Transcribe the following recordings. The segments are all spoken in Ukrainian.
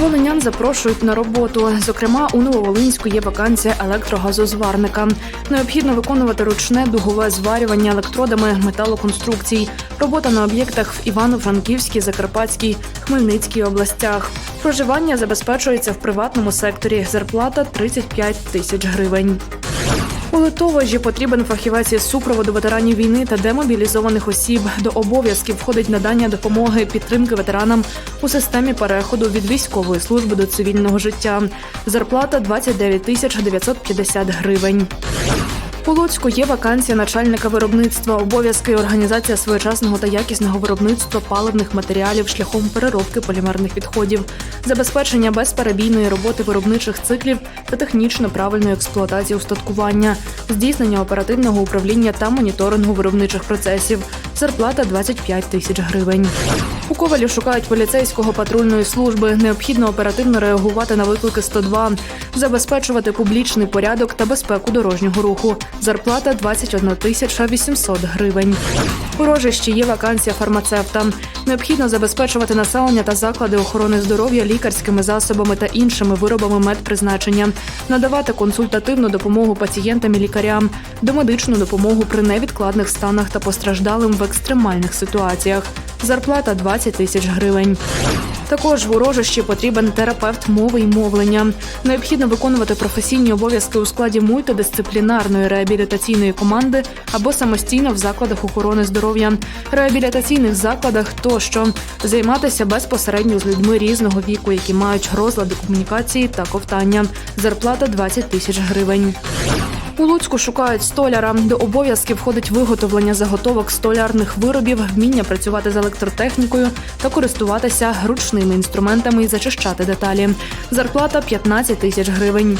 Волинян запрошують на роботу. Зокрема, у Нововолинську є вакансія електрогазозварника. Необхідно виконувати ручне дугове зварювання електродами металоконструкцій. Робота на об'єктах в Івано-Франківській, Закарпатській, Хмельницькій областях. Проживання забезпечується в приватному секторі. Зарплата 35 тисяч гривень. У Литовищі потрібен фахівець із супроводу ветеранів війни та демобілізованих осіб. До обов'язків входить надання допомоги підтримки ветеранам у системі переходу від військової служби до цивільного життя. Зарплата 29 тисяч 950 гривень. У Луцьку є вакансія начальника виробництва, обов'язки організація своєчасного та якісного виробництва паливних матеріалів шляхом переробки полімерних відходів, забезпечення безперебійної роботи виробничих циклів та технічно правильної експлуатації устаткування, здійснення оперативного управління та моніторингу виробничих процесів. Зарплата 25 тисяч гривень. У Ковалі шукають поліцейського патрульної служби. Необхідно оперативно реагувати на виклики 102, забезпечувати публічний порядок та безпеку дорожнього руху. Зарплата 21 тисяча 800 гривень. У Рожищі є вакансія фармацевта. Необхідно забезпечувати населення та заклади охорони здоров'я лікарськими засобами та іншими виробами медпризначення, надавати консультативну допомогу пацієнтам і лікарям, домедичну допомогу при невідкладних станах та постраждалим в екстремальних ситуаціях. Зарплата 20 тисяч гривень. Також в урожищі потрібен терапевт мови й мовлення. Необхідно виконувати професійні обов'язки у складі мультидисциплінарної реабілітаційної команди або самостійно в закладах охорони здоров'я, реабілітаційних закладах тощо займатися безпосередньо з людьми різного віку, які мають розлади комунікації та ковтання. Зарплата 20 тисяч гривень. У Луцьку шукають столяра. До обов'язків входить виготовлення заготовок столярних виробів, вміння працювати з електротехнікою та користуватися ручними інструментами і зачищати деталі. Зарплата 15 тисяч гривень.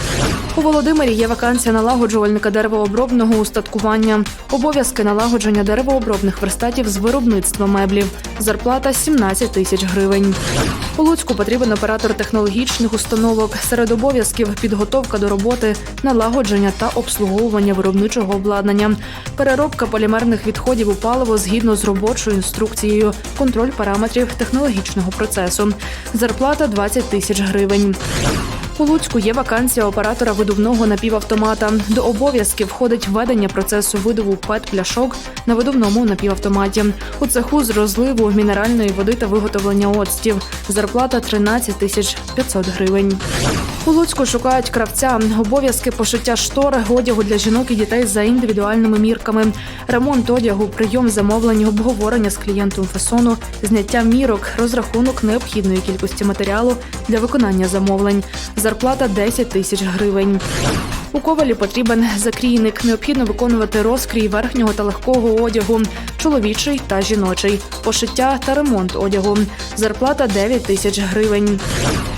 У Володимирі є вакансія налагоджувальника деревообробного устаткування. Обов'язки налагодження деревообробних верстатів з виробництва меблів. Зарплата 17 тисяч гривень. У Луцьку потрібен оператор технологічних установок. Серед обов'язків підготовка до роботи, налагодження та обслуговування виробничого обладнання, переробка полімерних відходів у паливо згідно з робочою інструкцією, контроль параметрів технологічного процесу. Зарплата 20 тисяч гривень. У Луцьку є вакансія оператора видувного напівавтомата. До обов'язків входить введення процесу видову ПЕТ-пляшок на видувному напівавтоматі. У цеху з розливу мінеральної води та виготовлення оцтів. Зарплата 13 тисяч 500 гривень. У Луцьку шукають кравця. Обов'язки пошиття штор, одягу для жінок і дітей за індивідуальними мірками, ремонт одягу, прийом замовлень, обговорення з клієнтом фасону, зняття мірок, розрахунок необхідної кількості матеріалу для виконання замовлень. Зарплата 10 тисяч гривень. У ковалі потрібен закрійник. Необхідно виконувати розкрій верхнього та легкого одягу, чоловічий та жіночий, пошиття та ремонт одягу. Зарплата 9 тисяч гривень.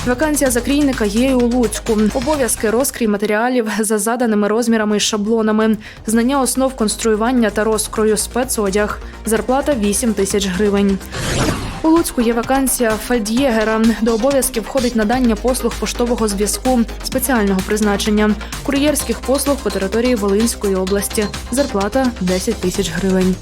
Вакансія закрійника є і у Луцьку. Обов'язки розкрій матеріалів за заданими розмірами і шаблонами, знання основ конструювання та розкрою спецодяг. Зарплата 8 тисяч гривень. У Луцьку є вакансія фельд'єгера. До обов'язків входить надання послуг поштового зв'язку спеціального призначення, кур'єрських послуг по території Волинської області. Зарплата 10 тисяч гривень.